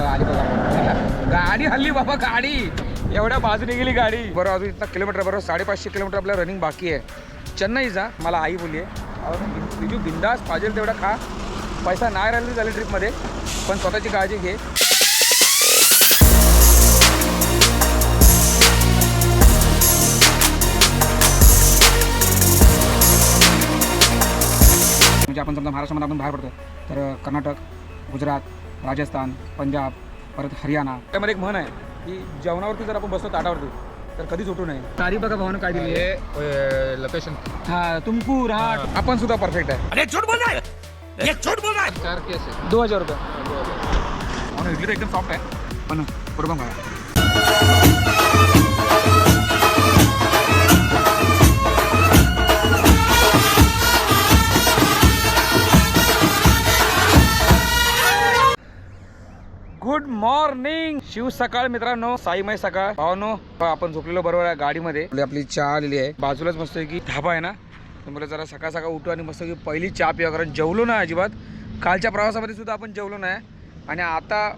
गाडी हल्ली बाबा गाडी. एवढ्या बाजूने गेली गाडी. बरं अजून इथं किलोमीटर बरोबर साडेपाचशे किलोमीटर आपल्या रनिंग बाकी आहे. चेन्नई जा मला आई बोलली आहे. बिजू बिंदास पाहिजे तेवढा खा. पैसा नाही राहिली झाली ट्रिपमध्ये पण स्वतःची काळजी घे. म्हणजे आपण समजा महाराष्ट्रामध्ये आपण बाहेर पडतो तर कर्नाटक गुजरात राजस्थान पंजाब परत हरियाणा. त्यामध्ये एक म्हण आहे की जेवणावरती जर आपण बसतो ताटावरती तर कधीच उठू नये. तारीख बघा भावानं काय दिली आहे. लोकेशन हा तुमकू राहट. आपण सुद्धा परफेक्ट आहे. अरे झूठ बोल रहा है ये झूठ बोल रहा है चार केस हजार रुपये. म्हणून इडली तर एकदम सॉफ्ट आहे. पण बरोबर गुड मॉर्निंग. शिव सकाळ मित्रांनो साईमय सकाळ. भावनो आपण झोपलेलो बरोबर आहे गाडीमध्ये. आपली- चहा आलेली आहे. बाजूलाच मस्त की धाबा आहे ना. मला जरा सकाळ सकाळ उठू आणि मस्त की पहिली चहा पिवा कारण जेवलो ना अजिबात. कालच्या प्रवासामध्ये सुद्धा आपण जेवलो नाही. आणि आता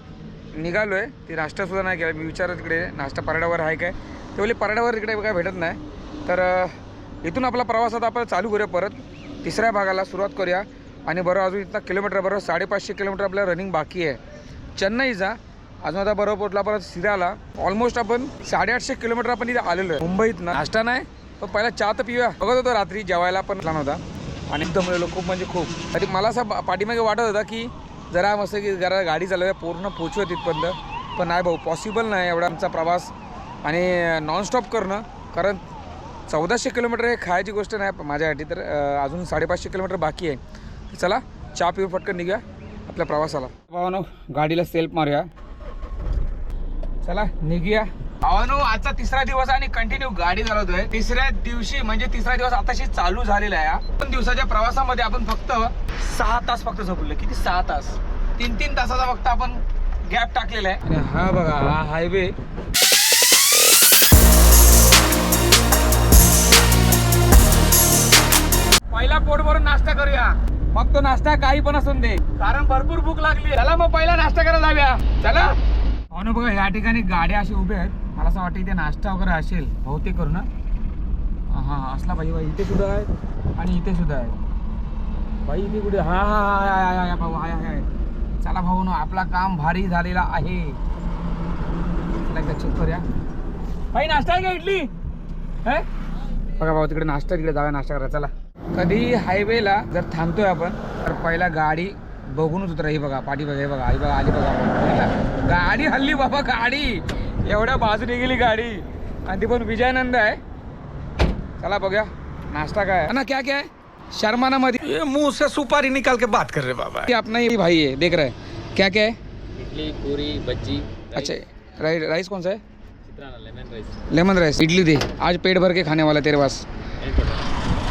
निघालो आहे ती नाश्ता सुद्धा नाही केला. मी विचारत तिकडे नाश्ता पराड्यावर आहे काय? ते बोलले पराड्यावर तिकडे काय भेटत नाही. तर इथून आपला प्रवास आता आपण चालू करूया परत. तिसऱ्या भागाला सुरुवात करूया. आणि बरं अजून इथं किलोमीटर बरोबर साडेपाचशे किलोमीटर आपल्या रनिंग बाकी आहे. चेन्नईचा अजून आता बरोबर पोटला परत सिराला ऑलमोस्ट आपण साडेआठशे किलोमीटर आपण इथे आलेलो आहे. मुंबईत नाश्ता नाही पण पहिला चहा तर पिऊया. बघत होतो रात्री जेवायला पण छान होता. आणि दमलेलो खूप म्हणजे खूप. तरी मला असं पाठीमागे वाटत होता की जरा मस्त की जरा गाडी चालवूया पूर्ण पोचूया तिथपर्यंत. पण नाही भाऊ पॉसिबल नाही एवढा आमचा प्रवास. आणि नॉनस्टॉप करणं कारण चौदाशे किलोमीटर हे खायची गोष्ट नाही माझ्यासाठी तर अजून साडेपाचशे किलोमीटर बाकी आहे. चला चहा पिऊ फटकन निघूया. आपल्या प्रवासाला. भावानो गाडीला सेल्फ मारूया. चला निघूया. भावानो आजचा तिसरा दिवस आणि कंटिन्यू गाडी चालवतोय. तिसऱ्या दिवशी म्हणजे तिसरा दिवस आताशी चालू झालेला आहे हा. दोन दिवसाच्या प्रवासामध्ये आपण फक्त सहा तास फक्त झोपलो किती? सहा तास. तीन तीन तासाचा फक्त आपण गॅप टाकलेला आहे. हा बघा हा हायवे पहिला पोट भरून नाश्ता करूया. मग तो नाश्ता काही पण असून दे. कारण भरपूर भूक लागली. चला मग पहिला नाश्ता करायला जाऊया. चला. अनु बघा या ठिकाणी गाड्या अशी उभ्या आहेत. मला असं वाटतं इथे नाश्ता वगैरे असेल. बहुतेक करू ना हा असला पाहिजे बाई इथे सुद्धा आहे आणि इथे सुद्धा आहे बाई इथे कुठे? हा हा हा हा, हा, हा, भाऊ हाय हाय हाय. चला भाऊ ना आपला काम भारी झालेला आहे. चला एकदा चेक करूया. बाई नाश्ता आहे का इडली? है? बघा भाऊ तिकडे नाश्ता तिकडे जाऊया नाश्ता करा चला. कधी हायवेला जर थांबतोय आपण तर पहिला गाडी बघूनच उतरा. ही बघा पाठी बघा हे बघा आई बघा आली बघा बघितलं? गाडी हल्ली बाबा गाडी. एवढ्या बाजूने गेली गाडी. आणि ती पण विजयानंद आहे. चला बघूया नाश्ता काय आहे? ना क्या क्या है शर्माना मध्ये ये मुंह से सुपारी निकाल के बात कर रहे बाबा. ये अपना ही भाई है देख रहा है. क्या क्या है इडली पुरी भज्जी अच्छा राइस राइस कौन सा है? Lemon rice lemon rice idli दे. आज पेट भर के खाने वाला तेरे पास.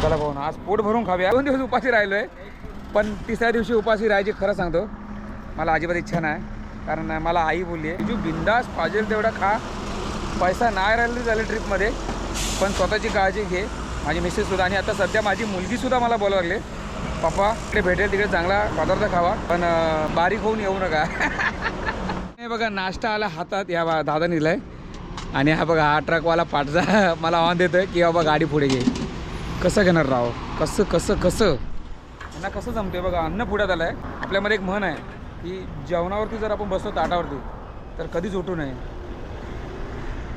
चला भाऊ ना. आज पोट भरून खाऊया. दोन दिवस उपाशी राहिलो आहे पण तिसऱ्या दिवशी उपाशी राहायची खरं सांगतो मला अजिबात इच्छा नाही. कारण मला आई बोलली आहे तुझी बिंदास पाहिजे तेवढा खा. पैसा नाही राहिला झाले ट्रिपमध्ये पण स्वतःची काळजी घे. माझी मिसेससुद्धा आणि आता सध्या माझी मुलगीसुद्धा मला बोलावं लागले पप्पा तिकडे भेटेल तिकडे चांगला पदार्थ खावा पण बारीक होऊन येऊ नका. नाही बघा नाश्ता आला हातात या बा दादा दिलाय आणि हा बघा हा ट्रकवाला पाठचा मला ऑन देतोय की बाबा गाडी पुढे घे. कसं घेणार राव? कसं कसं कसं? यांना कसं जमते बघा अन्न पुढ्यात आलं आहे आपल्यामध्ये एक म्हण आहे की जेवणावरती जर आपण बसतो ताटावरती तर कधीच उठू नये.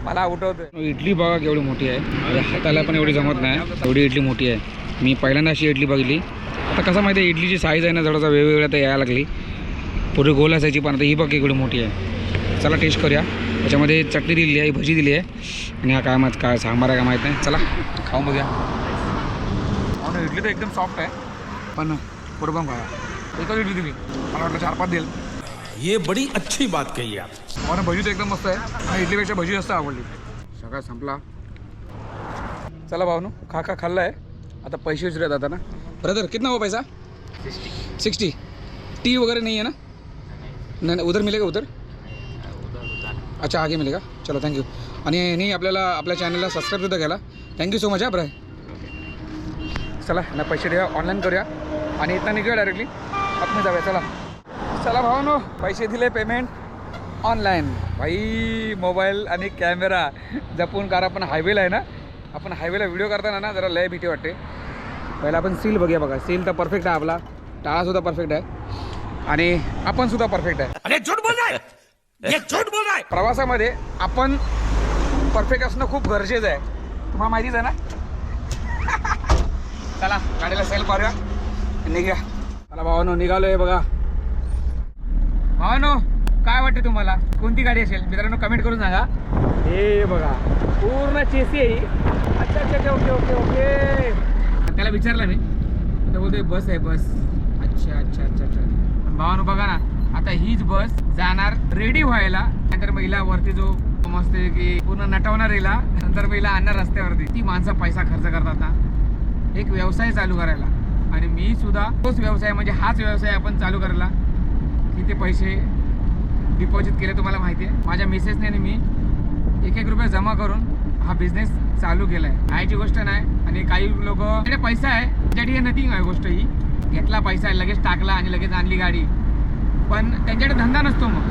मला उठवतं इडली बघा केवढी मोठी आहे. हाताला पण एवढी जमत नाही. एवढी इडली मोठी आहे. मी पहिल्यांदा अशी इडली बघितली. आता कसं माहिती आहे इडलीची साईज आहे ना थोडासा वेगवेगळ्या तर यायला लागली. पुढे गोल असायची पण आता ही बघ एवढी मोठी आहे. चला टेस्ट करूया. त्याच्यामध्ये चटणी दिली आहे भजी दिली आहे. आणि हा काय माहीत काय सांबार आहे का माहीत नाही. चला खाऊन बघूया. हो ना इडली तर एकदम सॉफ्ट आहे. पण बरोबर खावा एकच इडली दिली. मला वाटलं चार पाच देईल. ये बड़ी अच्छी बात कही आप। ना भजी तर एकदम मस्त आहे. आणि इडलीपेक्षा भजी जास्त आवडली. सगळा संपला. चला भाऊ खा खा खाल्ला आहे आता पैसे विचारत आता ना. ब्रदर कितना हो पैसा? सिक्स्टी टी वगैरह नहीं है ना? नाही नाही, उधर मिलेगा उधर? अच्छा आगे मिलेगा. चलो थँक्यू आणि नाही आपल्याला आपल्या चॅनलला सबस्क्राईब सुद्धा केला. थँक्यू सो मच हा ब्राय चला ना पैसे द्या ऑनलाईन करूया. आणि इथं निघूया डायरेक्टली आतमध्ये जाऊया चला. चला भावानो पैसे दिले पेमेंट ऑनलाईन भाई मोबाईल आणि कॅमेरा जपून कार आपण हायवेला आहे ना? आपण हायवेला व्हिडिओ करताना ना जरा लय भीती वाटते. पहिला आपण सील बघूया बघा. सील तर परफेक्ट आहे आपला. टाळासुद्धा परफेक्ट आहे. आणि आपण सुद्धा परफेक्ट आहे. प्रवासामध्ये आपण परफेक्ट असणं खूप गरजेचं आहे. तुम्हाला माहितीच आहे ना? चला गाडीला सेल मारूया निघूया. चला भावानो निघालोय बघा. भावानो काय वाटते तुम्हाला? कोणती गाडी असेल? मित्रांनो कमेंट करून सांगा. हे बघा पूर्ण चेसी आहे. अच्छा अच्छा ओके ओके ओके. त्याला विचारलं मी. तर बोलतोय बस आहे बस. अच्छा अच्छा अच्छा अच्छा. भावानो बघा ना आता हीच बस जाणार रेडी व्हायला. नंतर महिला वरती जो मस्त आहे की पूर्ण नटवणार हिला नंतर महिला आणणार रस्त्यावरती. ती माणसं पैसा खर्च करतात ना एक व्यवसाय चालू करायला. आणि मी सुद्धा तोच व्यवसाय म्हणजे हाच व्यवसाय आपण चालू करायला. किती पैसे डिपॉझिट केले तुम्हाला माहिती आहे. माझ्या मिसेसने मी एक एक रुपये जमा करून हा बिझनेस चालू केला आहे आयची गोष्ट नाही आणि काही लोक म्हणजे पैसा आहे त्याच्याकडे हे नथिंग आहे गोष्ट ही. घेतला पैसा आहे लगेच टाकला आणि लगेच आणली गाडी. पण त्यांच्याकडे धंदा नसतो मग.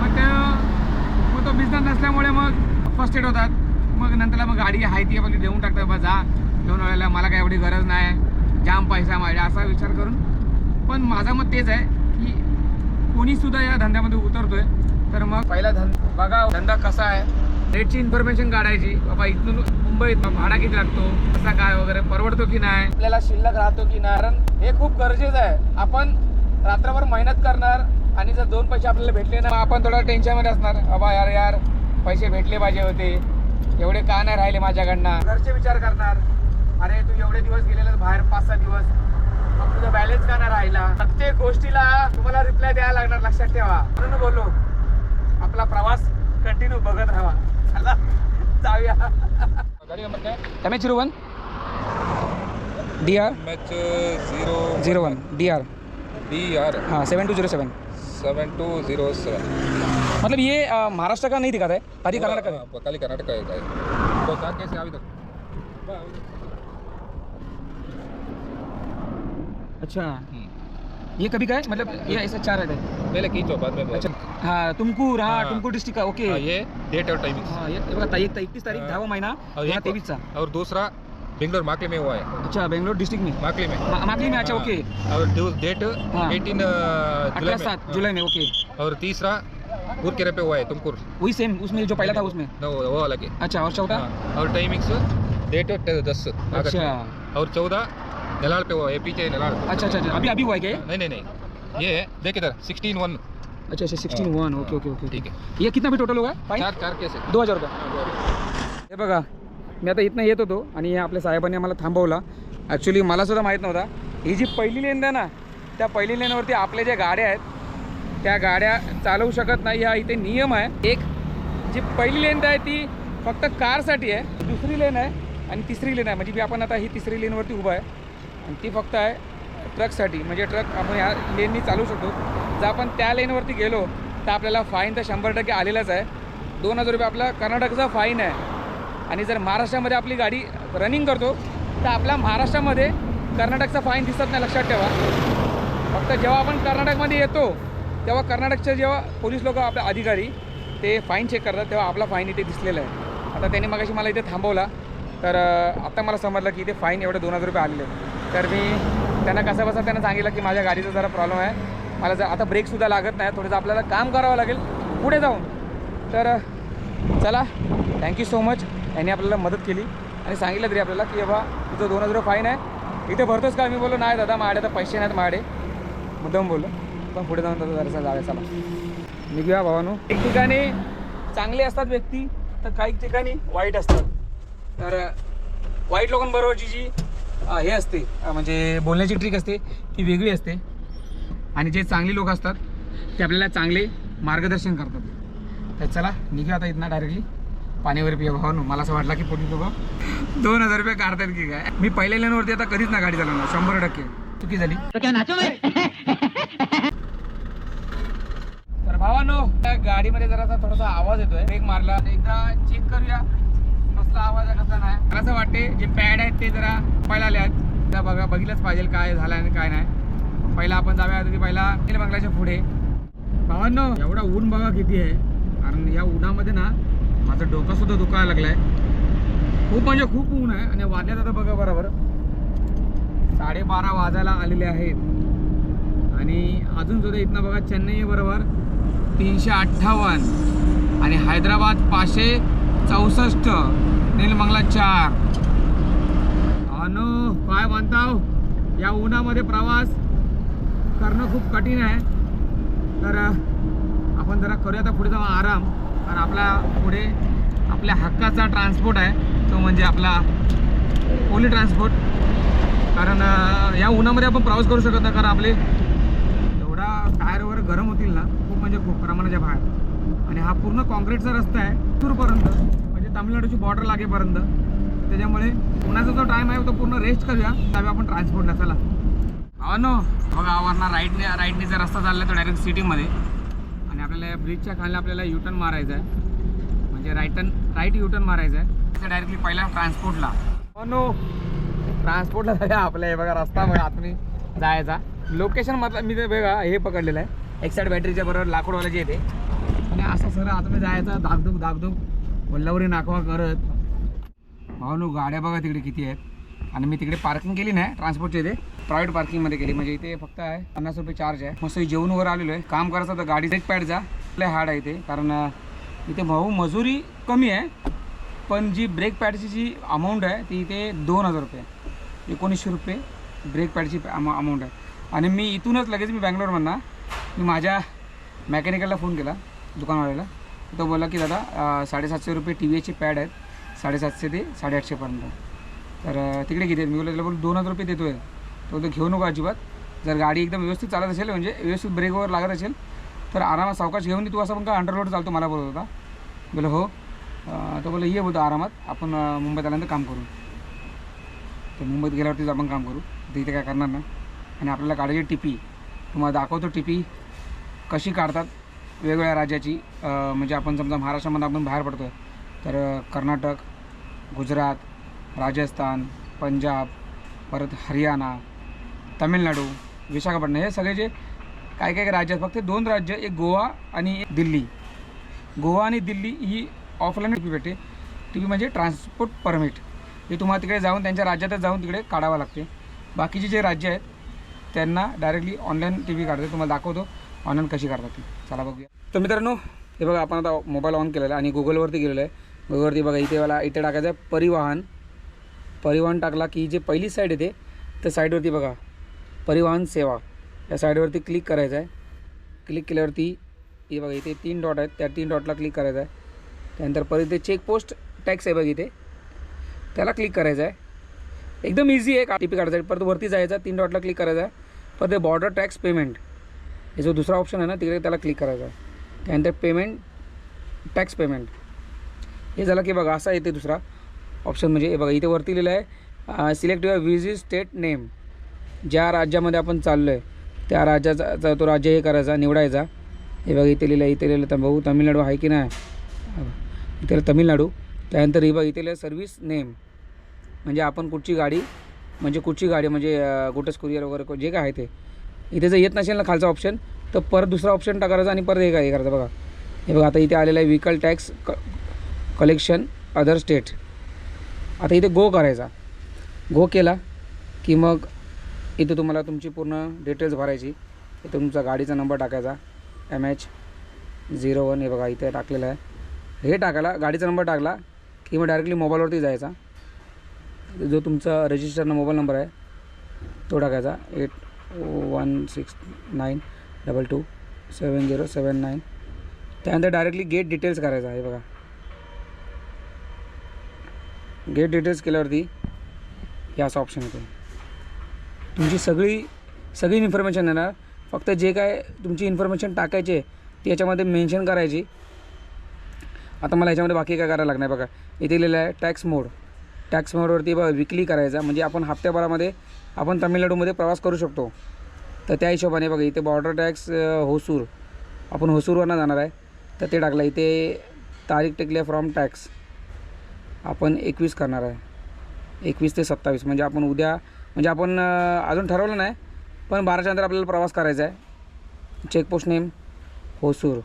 मग मग तो बिझनेस नसल्यामुळे मग फर्स्ट एड होतात. मग नंतरला मग गाडी आहे ती आपली देऊन टाकतात बा जा. घेऊन आलेला मला काय एवढी गरज नाही जाम पैसा माझ्या असा विचार करून. पण माझं मत तेच आहे की कोणीसुद्धा या धंद्यामध्ये उतरतोय. तर मग पहिला धंद बघा धंदा कसा आहे. रेटची इन्फॉर्मेशन काढायची. बाबा इथून मुंबईत भाडा किती लागतो? कसा काय वगैरे परवडतो की नाही? आपल्याला शिल्लक राहतो की नाही? कारण हे खूप गरजेचं आहे. आपण रात्रभर मेहनत करणार आणि जर दोन पैसे आपल्याला भेटले ना आपण थोडं टेन्शनमध्ये असणार. बाबा यार यार पैसे भेटले पाहिजे होते. एवढे का नाही राहिले माझ्याकडनं? घरचे विचार करणार. अरे तू एवढे दिवस गेलेला बाहेर पाच सहा दिवस. मग तुझा बॅलन्स का नाही राहिला? प्रत्येक गोष्टीला तुम्हाला रिप्लाय द्यायला लागणार लक्षात ठेवा. म्हणून बोलो आपला प्रवास कंटिन्यू बघत राहा. चला जाऊया. गाडी नंबर काय? M H zero one D R H zero zero one D R B R हाँ seven two zero seven seven two zero seven मतलब ये महाराष्ट्र का नहीं दिखाता है? खाली कर्नाटक का है। खाली कर्नाटक का है तो कैसे अभी तक। अच्छा. ये कभी का है मतलब ये ऐसा चार रहता है। पहले खींचो बाद में अच्छा हाँ तुमकूर हाँ हाँ. तुमकूर डिस्ट्रिक्ट का ओके हाँ, ये डेट और टाइमिंग हाँ ये हे बघा तारीख एकतीस तारीख हाँ. दहावा महिना और एक तेवीसचा और दूसरा बेंगलोर माकले में हुआ है। अच्छा बेंगलोर डिस्ट्रिक्ट में? माकले में। मा- माकली में अच्छा हाँ. ओके और दो- डेट हाँ. एटीन जुलाई अठारह में सात. जुलाई में ओके और तीसरा गुरकेरे पे हुआ है तुमकुर। वही सेम उसमें जो पहला था उसमें? no, वो अलग है अच्छा और चौथा? हाँ. और टाइमिंग्स डेट दस अगस्त अच्छा। में। और चौदह नलाड़ पे हुआ है पीछे नलाड़ अच्छा अच्छा अच्छा अभी अभी हुआ है क्या? नहीं नहीं नहीं ये है देख इधर सिक्सटीन वन अच्छा अच्छा sixteen one okay okay okay ठीक आहे ये कितना भी टोटल होगा चार चार केस दो हजार रुपये हे बघा मी आता इथनं येत होतो आणि या आपल्या साहेबांनी आम्हाला थांबवला ॲक्च्युली मला सुद्धा माहीत नव्हता ही जी पहिली लेन आहे ना त्या पहिली लेनवरती आपल्या ज्या गाड्या आहेत त्या गाड्या चालवू शकत नाही हा इथे नियम आहे एक जी पहिली लेन आहे ती फक्त कारसाठी आहे दुसरी लेन आहे आणि तिसरी लेन आहे म्हणजे मी आपण आता ही तिसरी लेनवरती उभा आहे आणि ती फक्त आहे ट्रकसाठी. म्हणजे ट्रक आपण ह्या लेननी चालू शकतो. जर आपण त्या लेनवरती गेलो तर आपल्याला फाईन तर शंभर टक्के आलेलाच आहे. दोन हजार रुपये आपला कर्नाटकचा फाईन आहे. आणि जर महाराष्ट्रामध्ये आपली गाडी रनिंग करतो तर आपल्या महाराष्ट्रामध्ये कर्नाटकचा फाईन दिसत नाही लक्षात ठेवा. फक्त जेव्हा आपण कर्नाटकमध्ये येतो तेव्हा कर्नाटकचे जेव्हा पोलीस लोक आपले अधिकारी ते फाईन चेक करतात तेव्हा आपला फाईन इथे दिसलेला आहे. आता त्यांनी मगाशी मला इथे थांबवला तर आत्ता आता मला समजलं की इथे फाईन एवढे दोन हजार रुपये आलेले आहेत. तर मी त्यांना कसं बसा त्यांना सांगितलं की माझ्या गाडीचा जरा प्रॉब्लेम आहे. मला जर आता ब्रेकसुद्धा लागत नाही थोडंसं आपल्याला काम करावं लागेल. पुढे जाऊन. तर चला थँक्यू सो मच यांनी आपल्याला मदत केली. आणि सांगितलं तरी आपल्याला की बाबा तुझं दोन हजार रुपये फाईन आहे. इथे भरतोस का? मी बोललो नाही दादा माझ्याकडे तर पैसे नाहीत माडे. मुद्दाम बोललो. पण पुढे जाऊन दादा जरासा जावे चला. निघूया भावानो. एक ठिकाणी चांगले असतात व्यक्ती तर काही ठिकाणी वाईट असतात. तर वाईट लोकांबरोबरची जी हे असते म्हणजे बोलण्याची ट्रिक असते ती वेगळी असते. आणि जे चांगली लोक असतात ते आपल्याला चांगले मार्गदर्शन करतात. तर चला निघूया आता इथनं डायरेक्टली पाणीवर पिया भावानो. मला असं वाटलं की पोटी लोक दोन हजार रुपये काढतात की काय? मी पहिल्या लेनवरती आता कधीच ना गाडी चालवणार. शंभर टक्के. चुकी झाली. तर भावानो त्या गाडीमध्ये जरासा थोडासा आवाज येतोय. ब्रेक मारला. एकदा चेक करूया. कसला आवाज कसा नाही मला असं वाटते जे पॅड आहेत ते जरा पहिला आले आहेत. त्या बघा बघितलंच पाहिजे काय झालं आणि काय नाही. पहिला आपण जाऊया आधी पहिला तेल बंगल्याच्या पुढे. भावांनो एवढा ऊन बघा किती आहे. कारण या उन्हामध्ये ना माझं डोकं सुद्धा दुखायला लागलाय. खूप म्हणजे खूप ऊन आहे आणि वाजल्यात आता बघा बरोबर. साडेबारा वाजायला आलेले आहेत. आणि अजून सुद्धा इथनं बघा चेन्नई बरोबर. तीनशे अठ्ठावन्न. आणि हैदराबाद पाचशे चौसष्ट. नीलमंगला चार. अनु काय म्हणताव? या उन्हामध्ये प्रवास करणं खूप कठीण आहे. तर आपण जरा करूया आता पुढे जाऊ आराम. कारण आपला पुढे आपल्या हक्काचा ट्रान्सपोर्ट आहे. तो म्हणजे आपला ओली ट्रान्सपोर्ट कारण या उन्हामध्ये आपण प्रवास करू शकत नाही. कारण आपले एवढा टायर वगैरे गरम होतील ना खूप म्हणजे खूप प्रमाणाच्या बाहेर. आणि हा पूर्ण कॉन्क्रीटचा रस्ता आहे. दूरपर्यंत. तामिळनाडूची बॉर्डर लागेपर्यंत. त्याच्यामुळे उन्हाचा जो टाईम आहे तो पूर्ण रेस्ट करूया. त्यावेळी आपण ट्रान्सपोर्टला चला. हा नो बघा वरना राईटने राईटनेचा रस्ता चालला तो डायरेक्ट सिटीमध्ये आणि आपल्याला या ब्रिजच्या खाली आपल्याला युटर्न मारायचा आहे. म्हणजे राईटन राईट युटर्न मारायचं आहे. डायरेक्टली पहिला ट्रान्सपोर्टला हो नो ट्रान्सपोर्टला जाऊया आपल्या. हे बघा रस्ता बघा आतून जायचा. लोकेशन मधलं मी ते बघा हे पकडलेलं आहे. एक्साईड बॅटरीच्या बरोबर लाकूडवाल्याची येते. आणि असं सर आतून जायचं. धाकधूक धाकधूक. वल्लावरी नाकवा करत. भाऊ गाड्या बघा तिकडे किती आहेत. आणि मी तिकडे पार्किंग केली नाही ट्रान्सपोर्टच्या इथे प्रायव्हेट पार्किंगमध्ये केली. म्हणजे इथे फक्त आहे पन्नास रुपये चार्ज आहे. मस्त जेवण वगैरे आलेलो आहे. काम करायचं तर गाडी पॅड जा. लय हार्ड आहे इथे. कारण इथे भाऊ मजुरी कमी आहे. पण जी ब्रेक पॅडची जी अमाऊंट आहे ती इथे दोन हजार रुपये आहे. एकोणीसशे रुपये ब्रेक पॅडची अमाऊंट आहे. आणि मी इथूनच लगेच मी बँगलोरमधनं मी माझ्या मॅकॅनिकलला फोन केला दुकानवाल्याला. तो बोलला की दादा साडेसातशे रुपये टी व्ही एचे पॅड आहेत साडेसातशे ते साडेआठशेपर्यंत तर तिकडे किती आहेत मी बोललो त्याला बोल दोन हजार रुपये देतो आहे तो तो घेऊ नको अजिबात. जर गाडी एकदम व्यवस्थित चालत असेल म्हणजे व्यवस्थित ब्रेक वगैरे लागत असेल तर आरामात सावकाश घेऊन ये. तू असं पण का अंडरलोड चालतो मला बोलत होता. बोला हो. तो बोलला ये बोलतो आरामात. आपण मुंबईत आल्यानंतर काम करू. तर मुंबईत गेल्यावरतीच आपण काम करू. तर इथे काय करणार नाही आणि आपल्याला काढायची टिपी. तुम्हाला दाखवतो टिपी. कशी काढतात वेगवेगळ्या राज्याची म्हणजे आपण समजा महाराष्ट्रामध्ये आपण बाहेर पडतो तर कर्नाटक गुजरात राजस्थान पंजाब परत हरियाणा तमिळनाडू विशाखापट्टणम हे सगळे जे काय काय राज्य आहेत फक्त दोन राज्य एक गोवा आणि एक दिल्ली. गोवा आणि दिल्ली ही ऑफलाईन टी पी भेटते. टी पी म्हणजे ट्रान्सपोर्ट परमिट हे तुम्हाला तिकडे जाऊन त्यांच्या राज्यातच जाऊन तिकडे काढावं लागते. बाकीचे जे राज्य आहेत त्यांना डायरेक्टली ऑनलाईन टी पी काढते. तुम्हाला दाखवतो. ऑनलाईन कशी काढतात ती? चला बघूया. तर मित्रांनो हे बघा आपण आता मोबाईल ऑन केलेला आहे आणि गुगलवरती गेलेलो आहे. गुगलवरती बघा इथे मला इथे टाकायचं आहे परिवहन. परिवहन टाकला की जी पहिली साईड येते त्या साईडवरती बघा परिवहन सेवा. या साईडवरती क्लिक करायचं आहे. क्लिक केल्यावरती हे बघा इथे तीन डॉट आहेत. त्या तीन डॉटला क्लिक करायचं आहे. त्यानंतर परत इथे चेकपोस्ट टॅक्स आहे बघ इथे. त्याला क्लिक करायचं आहे. एकदम इझी आहे का टी पी काढायचं परत वरती जायचं तीन डॉटला क्लिक करायचं आहे. परत ते बॉर्डर टॅक्स पेमेंट हे जो दुसरा ऑप्शन आहे ना तिकडे त्याला क्लिक करायचा आहे. त्यानंतर पेमेंट टॅक्स पेमेंट हे झालं की बघा असा येते दुसरा ऑप्शन म्हणजे हे बघा इथे वरती लिहिलं आहे select your visit state name ज्या राज्यामध्ये आपण चाललो आहे त्या राज्याचा तो राज्य हे करायचा निवडायचा. हे बघा इथे लिहिलं आहे, इथे लिहिलं तर भाऊ तामिळनाडू आहे की नाही? इथे तमिळनाडू. त्यानंतर हे बघा इथे लिहिलं सर्व्हिस नेम म्हणजे आपण कुठची गाडी म्हणजे कुठची गाडी म्हणजे गोटस कुरिअर वगैरे जे काय आहे ते. इथे जर येत नसेल ना खालचा ऑप्शन तर परत दुसरा ऑप्शन टाकायचा आणि परत हे काय हे करायचं बघा. हे बघा आता इथे आलेलं आहे व्हीकल टॅक्स क कलेक्शन अदर स्टेट आता इथे गो करायचा. गो केला की मग इथे तुम्हाला तुमची पूर्ण डिटेल्स भरायची. इथे तुमचा गाडीचा नंबर टाकायचा. एम एच झिरो वन हे बघा इथे टाकलेलं आहे. हे टाकायला गाडीचा नंबर टाकला की मग डायरेक्टली मोबाईलवरती जायचा. जो तुमचा रजिस्टरनं मोबाईल नंबर आहे तो टाकायचा. Eight one six nine double two seven zero seven nine त्यानंतर डायरेक्टली गेट डिटेल्स करायचा आहे बघा. गेट डिटेल्स केल्यावरती याच असं ऑप्शन येतो. तुमची सगळी सगळी इन्फॉर्मेशन येणार फक्त जे काय तुमची इन्फॉर्मेशन टाकायची आहे ती याच्यामध्ये मेन्शन करायची. आता मला याच्यामध्ये बाकी काय करायला लागणार बघा. इथे लिहिलं आहे टॅक्स मोड टॅक्स मोडवरती बघा विकली करायचा. म्हणजे आपण हप्त्याभरामध्ये आपण तामिळनाडूमध्ये प्रवास करू शकतो. तर त्या हिशोबाने बघा इथे बॉर्डर टॅक्स होसूर. आपण होसूरवरनं जाणार आहे. तर ते टाकलं इथे तारीख टेकली फ्रॉम टॅक्स आपण एकवीस करणार आहे. एकवीस ते सत्तावीस म्हणजे आपण उद्या म्हणजे आपण अजून ठरवलं नाही पण बाराच्या नंतर आपल्याला प्रवास करायचा आहे. Checkpost name Hosur.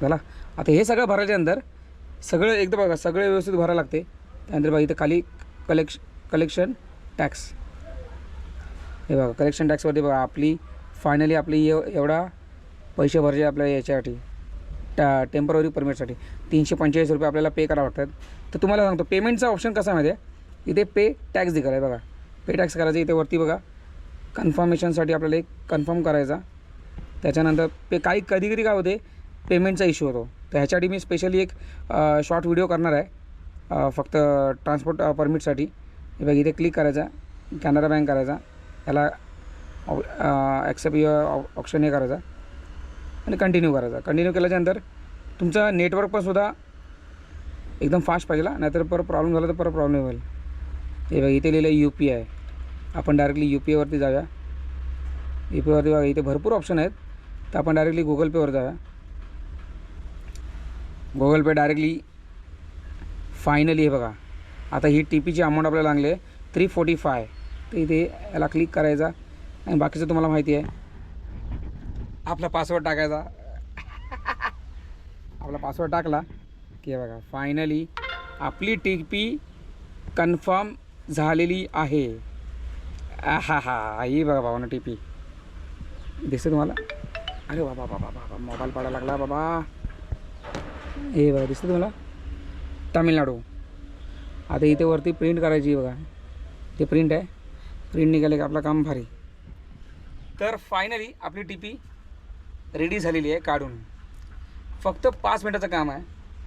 झाला? आता हे सगळं भरायच्यानंतर सगळं एकदा बघा सगळं व्यवस्थित भरायला लागते. त्यानंतर बघा इथं खाली कलेक्श कलेक्शन टॅक्स. हे बघा कलेक्शन टॅक्सवरती बघा आपली फायनली आपली एव एवढा पैसे भरायचे आपल्या याच्यासाठी. टा टेंपररी परमिटसाठी तीनशे पंचेचाळीस रुपये आपल्याला पे करावं लागतात. तर तुम्हाला सांगतो पेमेंटचा ऑप्शन कसा आहे माहिती आहे? इथे पे टॅक्स दिला आहे बघा. पे टॅक्स करायचं इथे वरती बघा. कन्फर्मेशनसाठी आपल्याला एक कन्फर्म करायचा. त्याच्यानंतर पे काही कधी कधी काय होते? पेमेंटचा इश्यू होतो. तर ह्याच्यासाठी मी स्पेशली एक शॉर्ट व्हिडिओ करणार आहे. फक्त ट्रान्सपोर्ट परमिटसाठी हे बघ इथे क्लिक करायचा. कॅनरा बँक करायचा. याला ॲक्सेप्ट ऑप्शन हे करायचा. आणि कंटिन्यू करायचा. कंटिन्यू केल्याच्यानंतर तुमचं नेटवर्क पण सुद्धा एकदम फास्ट पाहिजे नाहीतर परत प्रॉब्लेम झाला तर परत प्रॉब्लेम होईल. हे बघा इथे लिहिलं यू पी आय आपण डायरेक्टली यू पी आयवरती जाऊया. यू पी आयवरती बघा इथे भरपूर ऑप्शन आहेत. तर आपण डायरेक्टली गुगल पेवर जाऊया. गुगल पे डायरेक्टली फायनली हे बघा. आता ही टी पीची अमाऊंट आपल्याला लागली आहे थ्री फोर्टी फाय तर इथे याला क्लिक करायचा आणि बाकीचं तुम्हाला माहिती आहे. आपला पासवर्ड टाकायचा. आपला पासवर्ड टाकला की हे बघा फायनली आपली टी पी कन्फर्म झालेली आहे. हा हा ही बघा बाबा टी पी दिसते तुम्हाला? अरे बाबा बाबा बाबा मोबाईल पाडायला लागला बाबा. हे बघा दिसतं तुम्हाला? तामिळनाडू. आता इथे वरती प्रिंट करायची बघा. ते प्रिंट आहे. प्रिंट निघाले की आपलं काम भारी. तर फायनली आपली टी पी रेडी झालेली आहे काढून. फक्त पाच मिनटाचं काम आहे.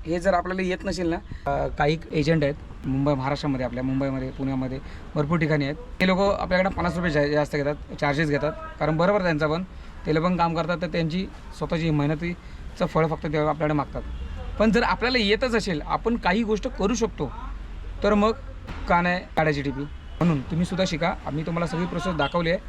हे जर आपल्याला येत नसेल ना काही एजंट आहेत मुंबई महाराष्ट्रामध्ये आपल्या मुंबईमध्ये पुण्यामध्ये भरपूर ठिकाणी आहेत. ते लोक आपल्याकडे पन्नास रुपये जा जास्त घेतात चार्जेस घेतात. कारण बरोबर त्यांचा पण. ते लोक पण काम करतात तर त्यांची स्वतःची मेहनतीचं फळ फक्त ते आपल्याकडे मागतात. पण जर आपल्याला येतच असेल आपण काही गोष्ट करू शकतो. तर मग का नाही काढायची टिपी? म्हणून तुम्ही सुद्धा शिका. आम्ही तुम्हाला सगळी प्रोसेस दाखवली आहे.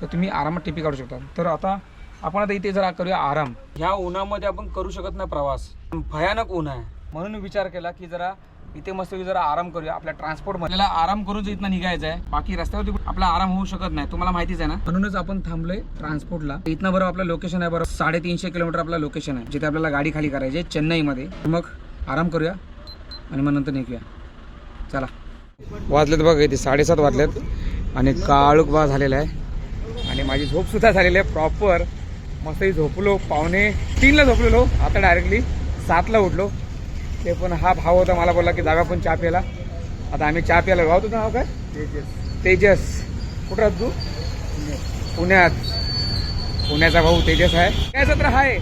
तर तुम्ही आरामात टिपी काढू शकता. तर आता आपण आता इथे जरा करूया आराम. ह्या उन्हामध्ये आपण करू शकत नाही प्रवास. भयानक ऊन आहे. म्हणून विचार केला की जरा इथे मस्त जरा आराम करूया. आपल्या ट्रान्सपोर्ट आपल्याला आराम करून इथनं निघायचं आहे. बाकी रस्त्यावरती आपला आराम होऊ शकत नाही. तुम्हाला माहितीच आहे ना? म्हणूनच आपण थांबलोय ट्रान्सपोर्टला इथनं बरोबर आपलं लोकेशन आहे बरोबर. साडेतीनशे किलोमीटर आपलं लोकेशन आहे. जिथे आपल्याला गाडी खाली करायची आहे चेन्नईमध्ये. मग आराम करूया आणि मग नंतर निघूया. चला. वाजलेत बघ इथे साडेसात वाजलेत. आणि काळूक बा झालेला आहे. आणि माझी झोप सुद्धा झालेली आहे. प्रॉपर मस्त झोपलो. पावणे तीनला झोपलेलो. आता डायरेक्टली सातला उठलो. ते पण हा भाव होता. मला बोलला की जागा पण चहा प्यायला. आता आम्ही चहा प्यायला भाव तुझं नाव काय? तेजस. तेजस. कुठं राहत तू? पुण्यात. पुण्याचा भाऊ तेजस आहे. त्याचा तर आहे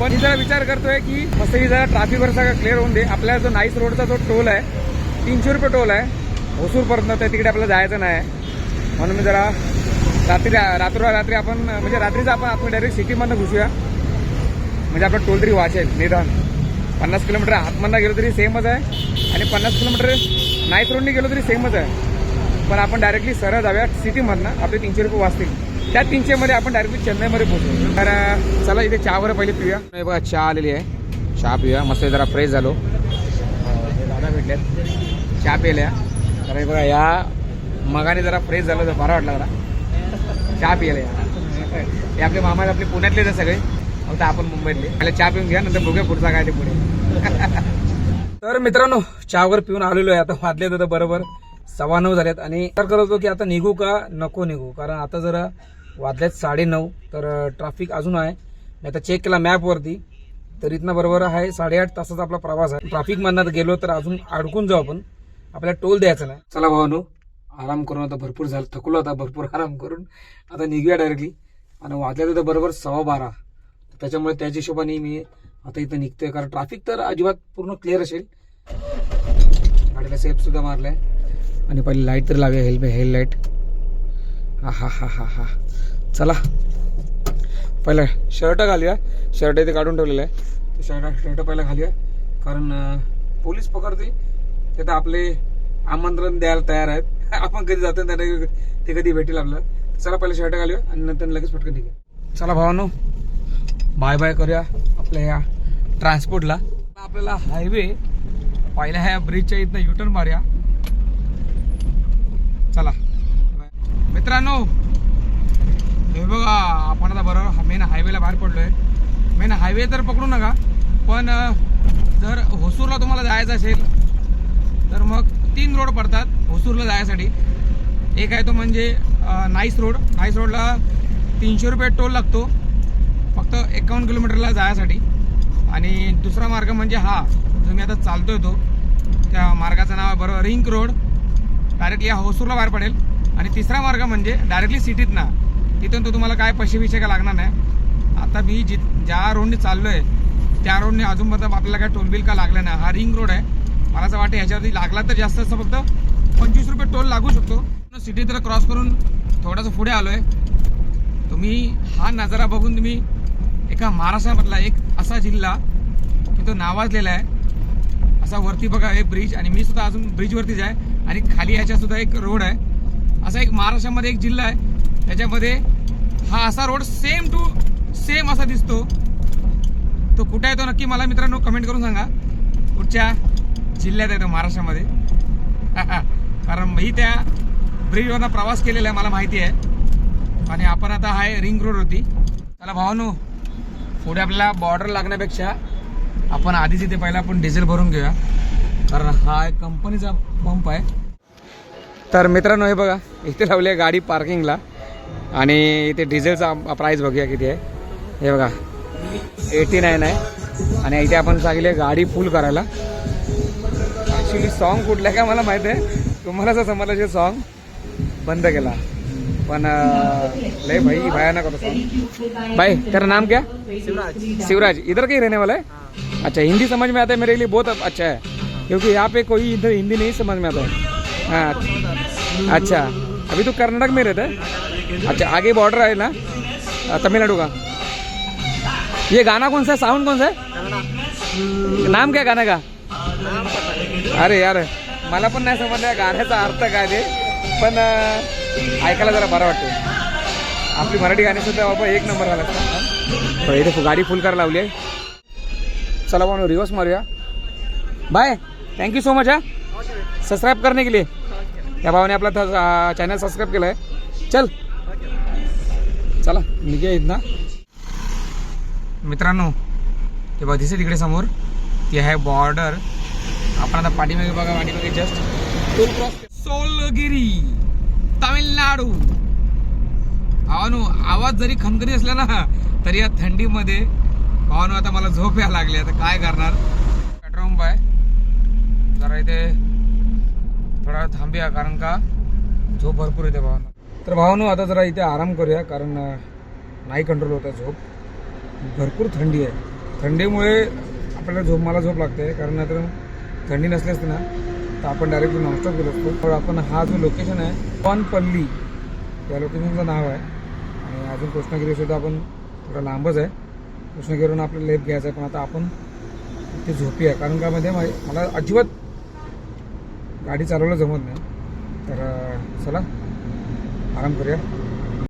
पण ही जरा विचार करतोय की मस्त ही जरा ट्रॅफिकवर सगळं क्लिअर होऊन दे. आपल्या जो नाईस रोडचा जो टोल आहे तीनशे रुपये टोल आहे. होसूरपर्यंत तर तिकडे आपल्याला जायचं नाही. म्हणून मी जरा रात्री रात्र रात्री आपण म्हणजे रात्रीचं आपण आपण डायरेक्ट सिटीमधनं घुसूया. म्हणजे आपला टोल तरी वाचेल निदान. पन्नास किलोमीटर आतमधनं गेलो तरी सेमच आहे. आणि पन्नास किलोमीटर नाईट रोडने गेलो तरी सेमच आहे. पण आपण डायरेक्टली सरळ जाऊया सिटीमधनं. आपले तीनशे रुपये वाचतील. त्या तीनशेमध्ये आपण डायरेक्टली चेन्नईमध्ये पोहोचू. तर चला इथे चहावर पहिले पिऊया. बघा चहा आलेली आहे. चहा पिऊया. मस्त जरा फ्रेश झालो. भेटल्यात. चहा पिल्या तर बघा या मगाने जरा फ्रेश झालं तर बरा वाटला जरा. चहा पियाला या हे आपले मामा आपले पुण्यातलेच आहे सगळे. फक्त आपण मुंबईतले. मला चहा पिऊन घ्या नंतर बघूया पुढचा काय ते पुढे. तर मित्रांनो चहा वगैरे पिऊन आलेलो आहे. आता वाजले तर बरोबर सव्वा नऊ झालेत. आणि विचार करत होतो की आता निघू का? नको निघू. कारण आता जरा वाजल्यात साडे नऊ. तर ट्रॅफिक अजून आहे. मी आता चेक केला मॅपवरती तर इथनं बरोबर आहे साडेआठ तासाचा आपला प्रवास आहे. ट्रॅफिक मधनं गेलो तर अजून अडकून जाऊ आपण. आपल्याला टोल द्यायचा नाही. चला भावानो आराम करून आता भरपूर झालं. थकलो आता भरपूर आराम करून. आता निघूया डायरेक्टली आणि वाजल्या तर बरोबर सव्वा बारा. त्याच्यामुळे त्याच्या हिशोबाने मी आता इथं निघतोय. कारण ट्रॅफिक तर अजिबात पूर्ण क्लिअर असेल. गाडीला सेफ सुद्धा मारलाय. आणि पहिले लाइट तर लावूया. हेल्मेट हेल लाइट हा हा हा हा हा चला. पहिला शर्ट घालूया. शर्ट इथे काढून ठेवलेलं आहे. शर्ट शर्ट पहिला घालूया. कारण पोलीस पकडते ते तर आपले आमंत्रण द्यायला तयार आहेत. आपण कधी जातो त्यांना ते कधी भेटेल आपल्याला. चला पहिले शर्ट घालूया आणि नंतर लगेच पटकन निघूया. चला भावानो बाय बाय करूया आपल्या या ट्रान्सपोर्टला आपल्याला हायवे पहिल्या ह्या ब्रिजच्या इथनं युटर्न मारूया. चला. मित्रांनो हे बघा आपण आता बरोबर मेन हायवेला बाहेर पडलोय. मेन हायवे तर पकडू नका पण जर होसूरला तुम्हाला जायचं असेल तर मग तीन रोड पडतात होसूरला जायसाठी. एक आहे तो म्हणजे नाईस रोड नाईस रोडला तीनशे रुपये टोल लागतो फक्त एकावन्न किलोमीटरला जायसाठी. आणि दुसरा मार्ग म्हणजे हा जो मी आता चालतोय तो. त्या मार्गाचं नाव आहे बरोबर रिंक रोड. डायरेक्टली हा होसूरला बाहेर पडेल. आणि तिसरा मार्ग म्हणजे डायरेक्टली सिटीत ना तिथून तो तुम्हाला काय पैसे विषय काय लागणार नाही. आता मी जि ज्या रोडने चाललो आहे त्या रोडने अजूनपर्यंत आपल्याला काय टोल बिल का लागलं नाही. हा रिंग रोड आहे. मला असं वाटतं ह्याच्यावरती लागला तर जास्त असं फक्त पंचवीस रुपये टोल लागू शकतो. सिटी तर क्रॉस करून थोडंसं पुढे आलो आहे तुम्ही हा नजारा बघून तुम्ही एका महाराष्ट्रामधला एक असा जिल्हा की तो नावाजलेला आहे. असा वरती बघा हे ब्रिज आणि मी सुद्धा अजून ब्रिजवरतीच आहे. आणि खाली ह्याच्यासुद्धा एक रोड आहे. असा एक महाराष्ट्रामध्ये एक जिल्हा आहे. त्याच्यामध्ये हा असा रोड सेम टू सेम असा दिसतो. तो कुठे आहे तो नक्की मला मित्रांनो कमेंट करून सांगा. कुठच्या जिल्ह्यात आहे तो? महाराष्ट्रामध्ये. कारण मी त्या ब्रिजवरनं प्रवास केलेला आहे मला माहिती आहे. आणि आपण आता आहे रिंग रोड होती चला भावानो पुढे आपल्याला बॉर्डर लागण्यापेक्षा आपण आधीच इथे पहिला आपण डिझेल भरून घेऊया. कारण हा एक कंपनीचा पंप आहे. तर मित्रांनो हे बघा इथे लावली आहे गाडी पार्किंगला आणि इथे डिझेलचा प्राईस बघूया किती आहे. हे बघा. एटी नाईन आहे. आणि इथे आपण सांगितले गाडी फुल करायला. ॲक्च्युली सॉन्ग कुठलं आहे का मला माहीत आहे. तुम्हाला असं समजलं जे सॉन्ग बंद केला. पण लय भाई भयानक होता सॉन्ग भाई तेरा नाम क्या? शिवराज. इधर कहीं रहने वाला है? अच्छा हिंदी समझ में आता है मेरे लिए बहुत अच्छा है. क्योंकि यहाँ पे कोई इधर हिंदी नहीं समझ में आता है. हाँ अच्छा. अभी तो कर्नाटक में रहता है. अच्छा आगे बॉर्डर आहे ना? तमिळनाडू तमिलनाडु का? ये गाना कौन सा है? साउंड कौन सा है? नाम क्या गाना का? अरे यार मला पण नाही समजलं गाण्याचा अर्थ काय ते. पण ऐकायला जरा बरं वाटतं. आपली मराठी गाणी सुद्धा बाबा एक नंबर झाला इथे गाडी फुल करायला लावली आहे. चला मग reverse मारूया. Bye thank you so much हा. सबस्क्राईब करणे के लिए. त्या भावाने आपला चॅनल सबस्क्राईब केलं आहे चल. चला निघूया ना मित्रांनो ते बघा दिसेल तिकडे समोर. ती आहे बॉर्डर आपण आता पाठीमागे बघा पाठीमागे just toll cross Soolagiri Tamil Nadu भावानो आवाज जरी खनखनी असला ना तरी या थंडीमध्ये भावानो आता मला झोप या लागली. आता काय करणार? पेट्रोल पंप आहे जरा इथे थोडा थांबूया कारण का झोप भरपूर येते भावानो. तर भावानो आता जरा इथे आराम करूया कारण नाही कंट्रोल होत आहे झोप. भरपूर थंडी आहे. थंडीमुळे आपल्याला झोप मला झोप लागते कारण नाहीतर थंडी नसली असते ना तर आपण डायरेक्टली नॉनस्टॉप गेलो असतो. तर आपण हा जो लोकेशन आहे पनपल्ली या लोकेशनचं नाव आहे. आणि अजून कृष्णगिरीसुद्धा आपण थोडा लांबच आहे. कृष्णगिरीवरून आपल्याला लेप घ्यायचा आहे पण आता आपण इथे झोपी आहे कारण का मध्ये मा- मला अजिबात गाडी चालवलं जमत नाही. तर चला. आराम करूया